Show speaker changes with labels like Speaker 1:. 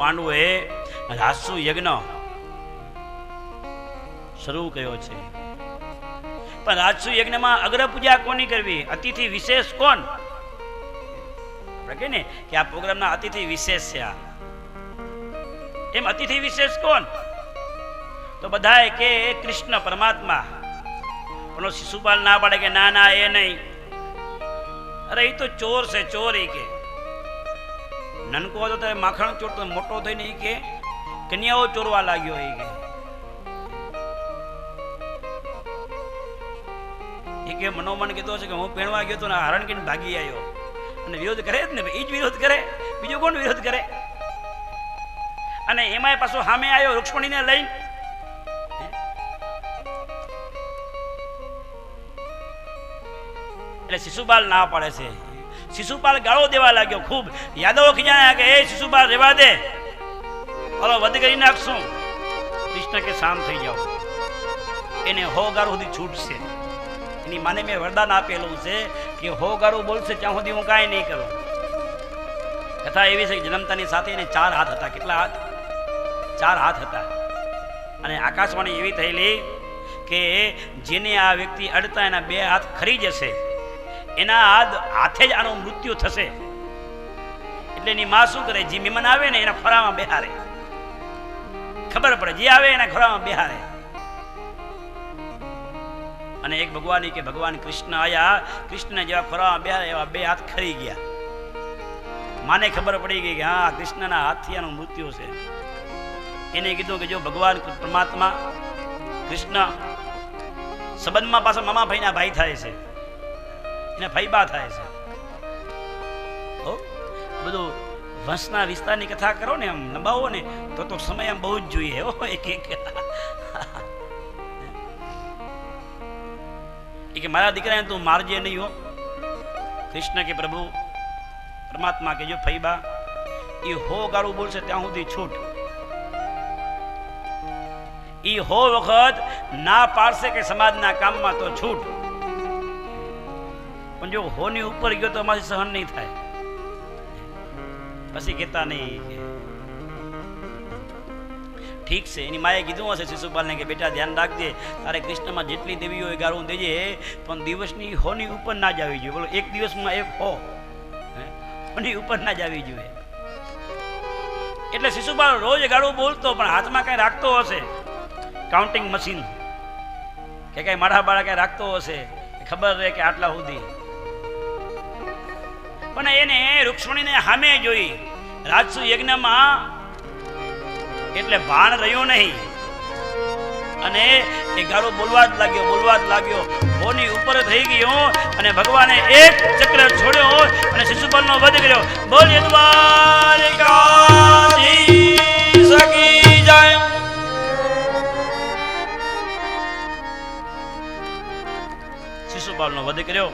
Speaker 1: પાંડવોએ રાસુ યજ્ઞ શરૂ કર્યો છે. પણ રાજસુ યજ્ઞમાં અગ્ર પૂજા કોની કરવી? અતિથિ વિશેષ કોણ? કે કે આ પ્રોગ્રામના અતિથિ વિશેષ છે આ. એમ અતિથિ વિશેષ કોણ? તો બધાએ કે કૃષ્ણ પરમાત્મા. પેલો શિશુપાલ ના પાડે કે ના ના, એ નહીં. અરે એ તો ચોર છે, ચોર એ કે. નનકો હતો ત્યારે માખણ ચોરતો મોટો થઈને એ કે, કન્યાઓ ચોરવા લાગ્યો એ કે. એ કે મનોમન કીધો છે કે હું પહેણવા ગયો તો ને હરણ કીને ભાગી આવ્યો અને વિરોધ કરે જ ને એ જ વિરોધ કરે. બીજો કોણ વિરોધ કરે? અને એમાંય પાછો સામે આવ્યો રૂક્ષ્મણીને લઈને. એટલે શિશુપાલ ના પાડે છે. શિશુપાલ ગાળો દેવા લાગ્યો ખૂબ. યાદવો ખીજાયા કે, એ શિશુપાલ, રેવા દે. હલો, વધ કરી નાખશું. કૃષ્ણ કે શાંત થઈ જાઓ. એને હો ગાળો સુધી છૂટશે. એની માને મેં વરદાન આપેલું છે કે હો ગાળો બોલશે ત્યાં સુધી હું કાંઈ નહીં કરું. કથા એવી છે કે જન્મતાની સાથે એને ચાર હાથ હતા. કેટલા હાથ? ચાર હાથ હતા. અને આકાશવાણી એવી થયેલી કે જેને આ વ્યક્તિ અડતા એના બે હાથ ખરી જશે. એના હાથ જ આનું મૃત્યુ થશે. એટલે એની માં શું કરે? જે મહેમાન આવે ને, એના ખોરામાં બેહારે. ખબર પડે, જે આવે એના ખોરામાં બેહારે. અને એક ભગવાન કે, ભગવાન કૃષ્ણ આયા. કૃષ્ણ જેવા ખોરામાં બેહારે, એવા બે હાથ ખરી ગયા. માને ખબર પડી ગઈ કે, હા, કૃષ્ણના હાથથી આનું મૃત્યુ છે. એને કીધું કે, જો ભગવાન પરમાત્મા કૃષ્ણ સંબંધમાં પાછા મામા ભાઈના ભાઈ થાય છે. એને ફૈબા થાય છે. બધું વંશના વિસ્તારની કથા કરો ને આમ લંબાવો ને, તો તો સમય આમ બહુ જ જોઈએ, હો, એક એક. કે મારા દીકરાને તું મારજે નહીં, હો. કૃષ્ણ કે પ્રભુ, પરમાત્મા કે જો ફૈબા એ હો ગાળું બોલશે ત્યાં સુધી છૂટ. એ હો વખત ના પાડશે કે સમાજના કામમાં તો છૂટ. પણ જો હોની ઉપર ગયો તો અમારી સહન નહીં થાય. પછી કહેતા નહીં ઠીક છે, એની માએ કીધું હશે શિશુપાલને કે બેટા ધ્યાન રાખજે, તારે કૃષ્ણમાં જેટલી દેવી હોય ગાળું દેજે, પણ દિવસની હોની ઉપર ના જ આવી જોઈએ. બોલો, એક દિવસમાં એક હો હોની ઉપર ના જ આવી જોઈએ. એટલે શિશુપાલ રોજ ગાળું બોલતો, પણ હાથમાં કઈ રાખતો હશે? કાઉન્ટિંગ મશીન કે કઈ મારા બાળા કઈ રાખતો હશે? ખબર રહે કે આટલા સુધી પણ એને રૂક્ષ્મણીને સામે જોઈ રાજસુ યજ્ઞમાં એટલે ભાણ રહ્યું નહીં. અને એ ગાળો બોલવા જ લાગ્યો બોલવા જ લાગ્યો. બોની ઉપર થઈ ગયો અને ભગવાને એક ચક્ર છોડ્યો અને શિશુપાલનો વધ કર્યો. બોલ દ્વારિકાધીશ જાય. શિશુપાલનો વધ કર્યો.